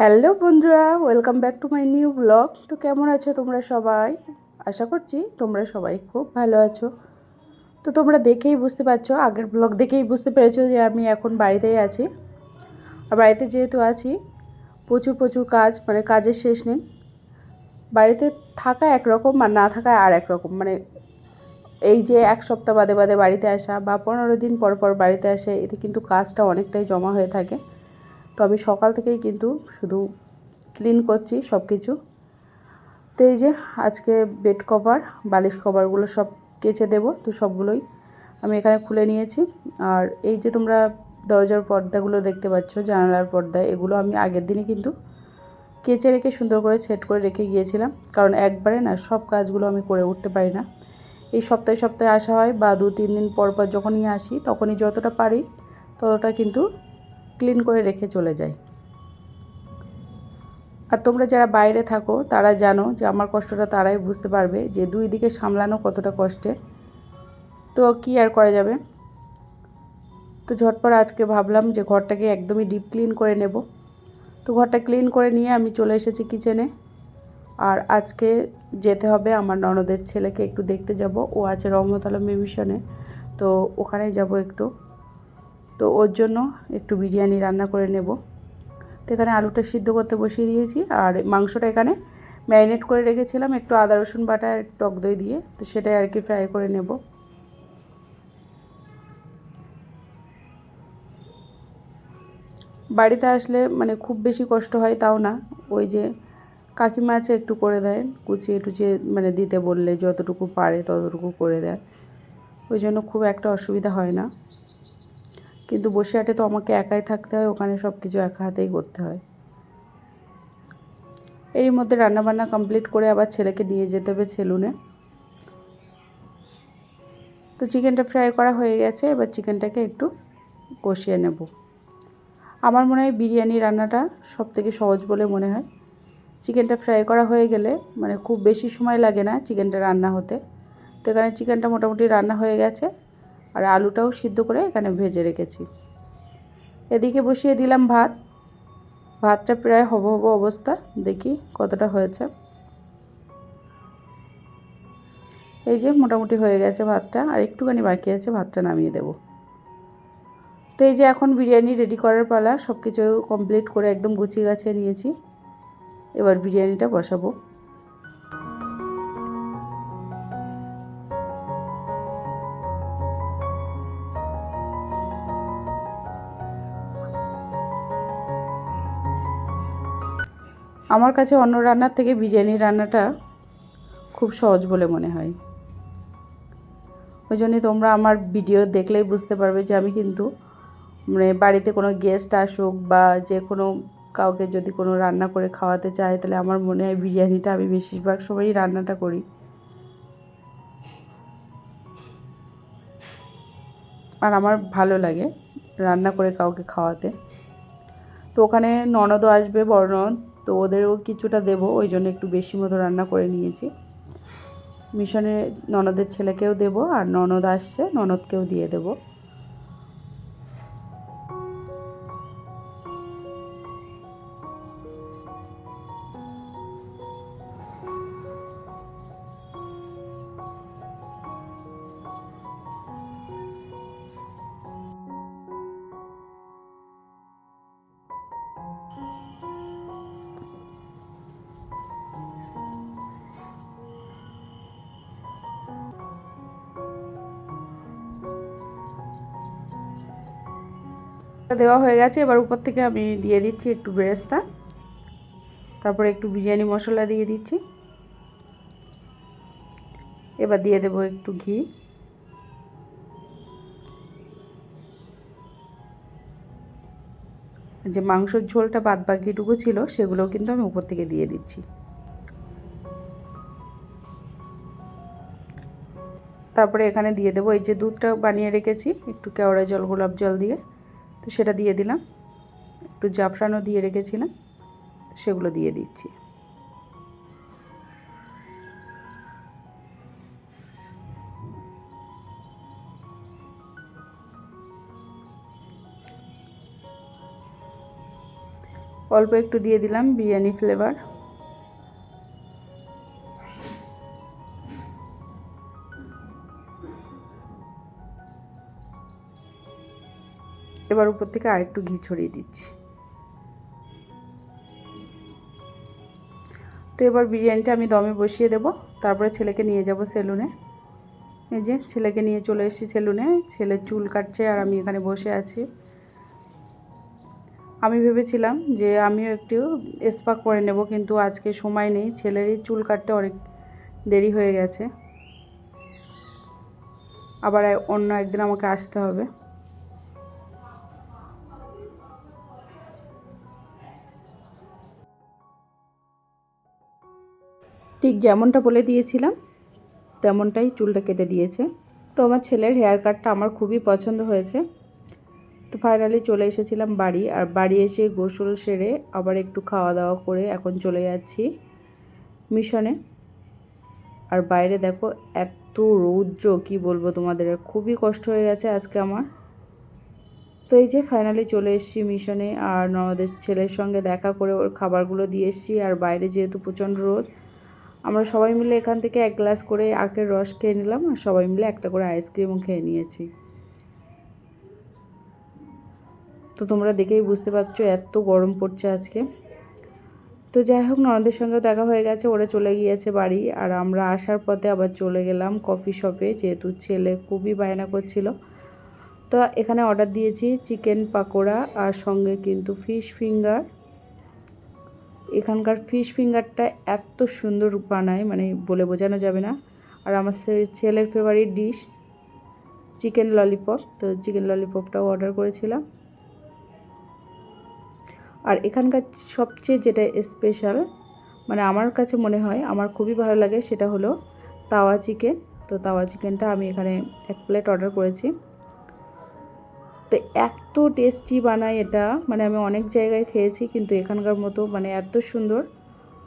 Hello বন্ধুরা welcome back to my new blog তো কেমন আছো তোমরা সবাই? আশা করছি তোমরা সবাই খুব ভালো আছো। তো তোমরা দেখেই বুঝতে পারছ, আগের ব্লগ দেখেই বুঝতে পেরেছ যে আমি এখন বাড়িতেই আছি। আর বাড়িতে যেহেতু আছি, প্রচুর প্রচুর কাজ মানে কাজের শেষ নেই। বাড়িতে থাকা একরকম আর না থাকা আর একরকম মানে এই যে এক সপ্তাহ বাদে বাদে বাড়িতে আসা বা পনেরো দিন পর পর বাড়িতে আসে, এতে কিন্তু কাজটা অনেকটাই জমা হয়ে থাকে। তো আমি সকাল থেকেই কিন্তু শুধু ক্লিন করছি সব কিছু। তো এই যে আজকে বেড কভার, বালিশ কভারগুলো সব কেচে দেবো, তো সবগুলোই আমি এখানে খুলে নিয়েছি। আর এই যে তোমরা দরজার পর্দাগুলো দেখতে পাচ্ছ, জানালার পর্দা, এগুলো আমি আগের দিনে কিন্তু কেচে রেখে সুন্দর করে সেট করে রেখে গিয়েছিলাম। কারণ একবারে না সব কাজগুলো আমি করে উঠতে পারি না। এই সপ্তাহে সপ্তাহে আসা হয় বা দু তিন দিন পর পর যখনই আসি, তখনই যতটা পারি ততটা কিন্তু ক্লিন করে রেখে চলে যাই। আর তোমরা যারা বাইরে থাকো, তারা জানো যে আমার কষ্টটা তারাই বুঝতে পারবে যে দুই দিকে সামলানো কতটা কষ্টের। তো কি আর করা যাবে? তো ঝটপট আজকে ভাবলাম যে ঘরটাকে একদমই ডিপ ক্লিন করে নেব। তো ঘরটা ক্লিন করে নিয়ে আমি চলে এসেছি কিচেনে। আর আজকে যেতে হবে আমার ননদের ছেলেকে একটু দেখতে যাব। ও আছে রহমত মিশনে তো ওখানে যাব একটু। তো ওর জন্য একটু বিরিয়ানি রান্না করে নেব। তো এখানে আলুটা সিদ্ধ করতে বসিয়ে দিয়েছি আর মাংসটা এখানে ম্যারিনেট করে রেখেছিলাম একটু আদা, রসুন বাটা টক দই দিয়ে। তো সেটাই আর কি ফ্রাই করে নেব। বাড়িতে আসলে মানে খুব বেশি কষ্ট হয় তাও না। ওই যে কাকিমা আছে একটু করে দেয় কুচিয়ে টুচিয়ে মানে দিতে বললে যতটুকু পারে ততটুকু করে দেয় ওই জন্য খুব একটা অসুবিধা হয় না। কিন্তু বসিরহাটে তো আমাকে একাই থাকতে হয়, ওখানে সব কিছু একা হাতেই করতে হয়। এরই মধ্যে রান্নাবান্না কমপ্লিট করে আবার ছেলেকে নিয়ে যেতে হবে সেলুনে। তো চিকেনটা ফ্রাই করা হয়ে গেছে, এবার চিকেনটাকে একটু কষিয়ে নেব। আমার মনে হয় বিরিয়ানি রান্নাটা সব থেকে সহজ বলে মনে হয়। চিকেনটা ফ্রাই করা হয়ে গেলে মানে খুব বেশি সময় লাগে না চিকেনটা রান্না হতে। তো এখানে চিকেনটা মোটামুটি রান্না হয়ে গেছে। আর আলুটাও সিদ্ধ করে এখানে ভেজে রেখেছি। এদিকে বসিয়ে দিলাম ভাত। ভাতটা প্রায় হব হব অবস্থা। দেখি কতটা হয়েছে। এই যে মোটামুটি হয়ে গেছে ভাতটা। আর একটুখানি বাকি আছে, ভাতটা নামিয়ে দেব। তো এই যে এখন বিরিয়ানি রেডি করার পালা সব কিছু কমপ্লিট করে একদম গুছিয়ে গাছিয়ে নিয়েছি। এবার বিরিয়ানিটা বসাবো। আমার কাছে অন্য রান্নার থেকে বিরিয়ানি রান্নাটা খুব সহজ বলে মনে হয়। ওই জন্যই তোমরা আমার ভিডিও দেখলেই বুঝতে পারবে যে আমি কিন্তু মানে বাড়িতে কোনো গেস্ট আসুক বা যে কোনো কাউকে যদি কোনো রান্না করে খাওয়াতে চায়, তাহলে আমার মনে হয় বিরিয়ানিটা আমি বেশিরভাগ সময়ই রান্নাটা করি। আর আমার ভালো লাগে রান্না করে কাউকে খাওয়াতে। তো ওখানে ননদও আসবে বড় ননদ তো ওদেরও কিছুটা দেব, ওই জন্য একটু বেশি মতো রান্না করে নিয়েছি। মিশনে ননদের ছেলেকেও দেব আর ননদ আসছে, ননদকেও দিয়ে দেবো। দেওয়া হয়ে গেছে, এবার উপর থেকে আমি দিয়ে দিচ্ছি একটু বেরেস্তা। তারপরে একটু বিরিয়ানি মশলা দিয়ে দিচ্ছি। এবার দিয়ে দেবো একটু ঘি। যে মাংসর ঝোলটা বাদ বাকিটুকু ছিল, সেগুলোও কিন্তু আমি উপর থেকে দিয়ে দিচ্ছি। তারপরে এখানে দিয়ে দেবো, এই যে দুধটা বানিয়ে রেখেছি, একটু কেওড়া জল, গোলাপ জল দিয়ে। তো সেটা দিয়ে দিলাম। একটু জাফরানও দিয়ে রেখেছিলাম, সেগুলো দিয়ে দিচ্ছি। অল্প একটু দিয়ে দিলাম বিরিয়ানি ফ্লেভার। এবার উপর থেকে আরেকটু ঘি ছড়িয়ে দিচ্ছি। তো এবার বিরিয়ানিটা আমি দমে বসিয়ে দেব, তারপরে ছেলেকে নিয়ে যাব সেলুনে। এই যে ছেলেকে নিয়ে চলে এসেছি সেলুনে, ছেলে চুল কাটছে আর আমি এখানে বসে আছি। আমি ভেবেছিলাম যে আমিও একটু স্পা করে নেব, কিন্তু আজকে সময় নেই, ছেলেরই চুল কাটতে অনেক দেরি হয়ে গেছে। আবার অন্য একদিন আমাকে আসতে হবে। ঠিক যেমনটা বলে দিয়েছিলাম, তেমনটাই চুলটা কেটে দিয়েছে। তো আমার ছেলের হেয়ার কাটটা আমার খুবই পছন্দ হয়েছে। তো ফাইনালি চলে এসেছিলাম বাড়ি, আর বাড়ি এসে গোসল সেরে আবার একটু খাওয়া দাওয়া করে এখন চলে যাচ্ছি মিশনে। আর বাইরে দেখো এত রৌদ্র, কি বলব তোমাদের, খুবই কষ্ট হয়ে গেছে আজকে আমার। তো এই যে ফাইনালি চলে এসেছি মিশনে, আর ননদের ছেলের সঙ্গে দেখা করে ওর খাবারগুলো দিয়ে এসেছি, আর বাইরে যেহেতু প্রচণ্ড রোদ আমরা সবাই মিলে এখান থেকে এক গ্লাস করে আখের রস খেয়ে নিলাম আর সবাই মিলে একটা করে আইসক্রিমও খেয়ে নিয়েছি। তো তোমরা দেখেই বুঝতে পারছ এত গরম পড়ছে আজকে। তো যাই হোক, ননদের সঙ্গেও দেখা হয়ে গেছে, ওরা চলে গিয়েছে বাড়ি আর আমরা আসার পথে আবার চলে গেলাম কফি শপে, যেহেতু ছেলে খুবই বায়না করছিল। তো এখানে অর্ডার দিয়েছি চিকেন পাকোড়া আর সঙ্গে কিন্তু ফিশ ফিঙ্গার। এখানকার ফিশ ফিঙ্গারটা এত সুন্দর বানায় মানে বলে বোঝানো যাবে না। আর আমার ছেলের ফেভারিট ডিশ চিকেন ললিপপ তো চিকেন ললিপপটাও অর্ডার করেছিলাম। আর এখানকার সবচেয়ে যেটা স্পেশাল মানে আমার কাছে মনে হয়, আমার খুবই ভালো লাগে, সেটা হলো তাওয়া চিকেন তো তাওয়া চিকেনটা আমি এখানে এক প্লেট অর্ডার করেছি। তো এত টেস্টি বানায় এটা। মানে আমি অনেক জায়গায় খেয়েছি, কিন্তু এখানকার মতো মানে এত সুন্দর।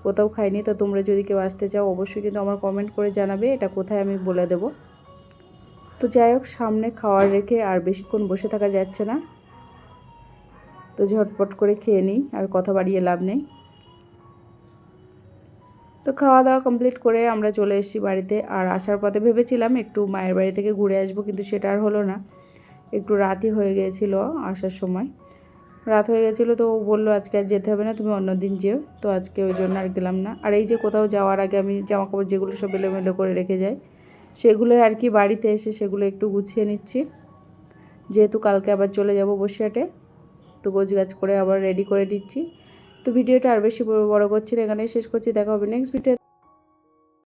কোথাও খাইনি, তো তোমরা যদি কেউ আসতে চাও, অবশ্যই কিন্তু আমার কমেন্ট করে জানাবে, এটা কোথায় আমি বলে দেব। তো যাই হোক, সামনে খাওয়ার রেখে আর বেশিক্ষণ বসে থাকা যাচ্ছে না। তো ঝটপট করে খেয়ে নিই, আর কথা বাড়িয়ে লাভ নেই। তো খাওয়া দাওয়া কমপ্লিট করে আমরা চলে এসেছি বাড়িতে, আর আসার পথে ভেবেছিলাম একটু মায়ের বাড়ি থেকে ঘুরে আসব, কিন্তু সেটা আর হলো না। একটু রাতই হয়ে গিয়েছিল আসার সময়। রাত হয়ে গেছিল তো ও বলল, আজকে আর যেতে হবে না, তুমি অন্য দিন যেও। তো আজকে ওই জন্য আর গেলাম না। আর এই যে কোথাও যাওয়ার আগে আমি জামা কাপড় যেগুলো সব এলোমেলো করে রেখে যাই, সেগুলো আর কি বাড়িতে এসে সেগুলো একটু গুছিয়ে নিচ্ছি। যেহেতু কালকে আবার চলে যাব বসিয়াটে তো গোছ গাছ করে আবার রেডি করে দিচ্ছি। তো ভিডিওটা আর বেশি বড় করছি না এখানে শেষ করছি। দেখা হবে নেক্সট ভিডিও